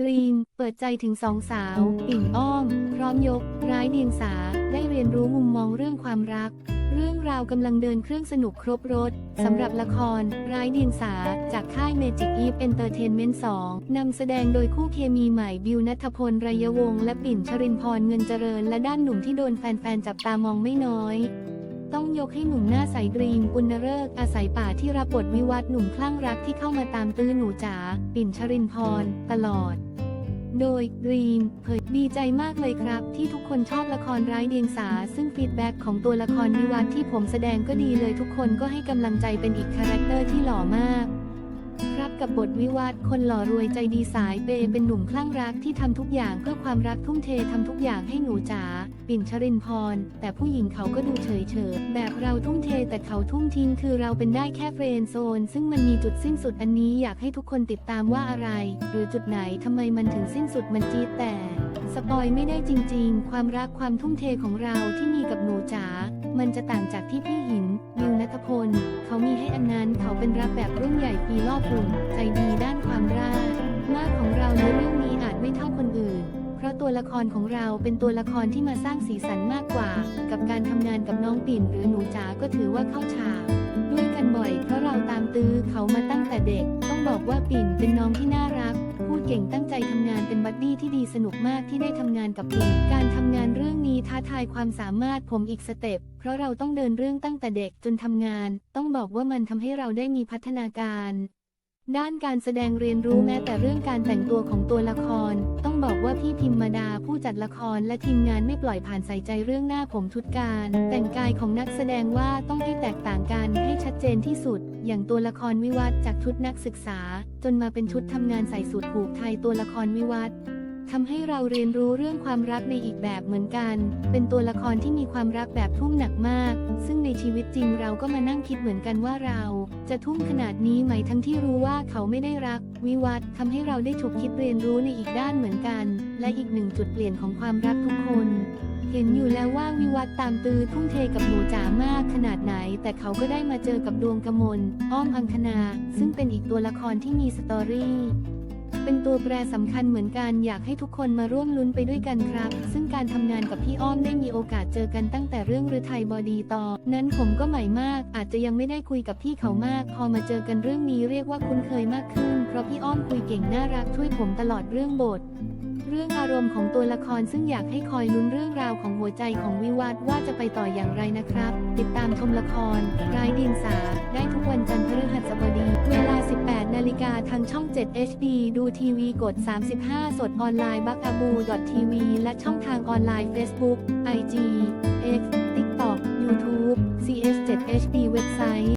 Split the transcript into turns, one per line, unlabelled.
ดรีม เปิดใจถึงสองสาว ปิ่นอ้อม พร้อมยก ร้ายเดียงสา ได้เรียนรู้มุมมองเรื่องความรัก เรื่องราวกำลังเดินเครื่องสนุกครบรถสำหรับละคร ร้ายเดียงสา จากค่าย Magic Eve Entertainment 2นำแสดงโดยคู่เคมีใหม่บิวนัทพลรยวงศ์และปิ่นชรินพรเงินเจริญ และด้านหนุ่มที่โดนแฟนๆจับตามองไม่น้อย ต้องยกให้หนุ่มหน้าใสดรีมปุณเริกอาศัยป่าที่รับบทวิวัฒหนุ่มคลั่งรักที่เข้ามาตามตื้อหนูจ๋าปิ่นชรินพร ตลอด โดยดรีมเผยดีใจมากเลยครับ ที่ทุกคนชอบละครร้ายเดียงสา ซึ่งฟีดแบ็กของตัวละครวิวัฒที่ผมแสดงก็ดีเลยทุกคนก็ให้กำลังใจเป็นอีกคาแรคเตอร์ที่หล่อมาก รับกับบทวิวัฒน์คนหล่อรวยใจดีสายเปเป็นหนุ่มคลั่งรักที่ทำทุกอย่างเพื่อความรักทุ่มเททำทุกอย่างให้หนูจ๋าปิ่นชรินพร แต่ผู้หญิงเขาก็ดูเฉยเฉยแบบเราทุ่มเทแต่เขาทุ่มทิ้งคือเราเป็นได้แค่เฟรนด์โซน ซึ่งมันมีจุดสิ้นสุดอันนี้อยากให้ทุกคนติดตามว่าอะไร หรือจุดไหนทำไมมันถึงสิ้นสุดมันจี๊ดแต่สปอยไม่ได้จริง ๆ ความรักความทุ่มเทของเราที่มีกับหนูจ๋า มันจะต่างจากที่พี่หินวิวนัทพล เขามีให้อันนั้นเขาเป็นรักแบบรุ่นใหญ่ปีรอบรุ่นใจดีด้านความร่ามากของเราในเรื่องนี้อาจไม่เท่าคนอื่น เพราะตัวละครของเราเป็นตัวละครที่มาสร้างสีสันมากกว่า กับการทำงานกับน้องปิ่นหรือหนูจ๋าก็ถือว่าเข้าฉากด้วยกันบ่อยเพราะเราตามตื้อเขามาตั้งแต่เด็ก ต้องบอกว่าปิ่นเป็นน้องที่น่ารัก เก่งตั้งใจทำงานเป็นบัดดี้ที่ดีสนุกมากที่ได้ทำงานกับปิ่การทำงานเรื่องนี้ท้าทายความสามารถผมอีกสเต็ปเพราะเราต้องเดินเรื่องตั้งแต่เด็กจนทำงาน ต้องบอกว่ามันทำให้เราได้มีพัฒนาการ ด้านการแสดงเรียนรู้แม้แต่เรื่องการแต่งตัวของตัวละคร ต้องบอกว่าพี่พิมมาดาผู้จัดละครและทีมงานไม่ปล่อยผ่านใส่ใจเรื่องหน้าผมทุกการ แต่งกายของนักแสดงว่าต้องให้แตกต่างกันให้ชัดเจนที่สุด อย่างตัวละครวิวัฒจากชุดนักศึกษา จนมาเป็นชุดทำงานใส่สูทผูกไทยตัวละครวิวัฒ ทำให้เราเรียนรู้เรื่องความรักในอีกแบบเหมือนกัน เป็นตัวละครที่มีความรักแบบทุ่มหนักมาก ซึ่งในชีวิตจริงเราก็มานั่งคิดเหมือนกันว่าเรา จะทุ่มขนาดนี้ไหมทั้งที่รู้ว่าเขาไม่ได้รัก วิวัฒน์ทำให้เราได้ถูกคิดเรียนรู้ในอีกด้านเหมือนกัน และอีกหนึ่งจุดเปลี่ยนของความรักทุกคนเห็นอยู่แล้วว่าวิวัฒน์ตามตือทุ่มเทกับหนูจ๋ามากขนาดไหน แต่เขาก็ได้มาเจอกับดวงกมล อ้อมอังคณา ซึ่งเป็นอีกตัวละครที่มีสตอรี่ เป็นตัวแปรสำคัญเหมือนกันอยากให้ทุกคนมาร่วมลุ้นไปด้วยกันครับ ซึ่งการทำงานกับพี่อ้อมได้มีโอกาสเจอกันตั้งแต่เรื่องฤทัยบอดีต่อ นั้นผมก็ใหม่มาก อาจจะยังไม่ได้คุยกับพี่เขามาก พอมาเจอกันเรื่องนี้เรียกว่าคุ้นเคยมากขึ้น เพราะพี่อ้อมคุยเก่งน่ารักช่วยผมตลอดเรื่องบท เรื่องอารมณ์ของตัวละครซึ่งอยากให้คอยลุ้นเรื่องราวของหัวใจของวิวัฒว่าจะไปต่ออย่างไรนะครับ ติดตามชมละครรายดินสา ได้ทุกวันจันทร์พฤหัสบดี เวลา 18 นาฬิกาทางช่อง 7 HD ดูทีวีกด 35 สดออนไลน์บักอาบูดอทีวีและช่องทางออนไลน์ Facebook IG X TikTok YouTube CS7 HD เว็บไซต์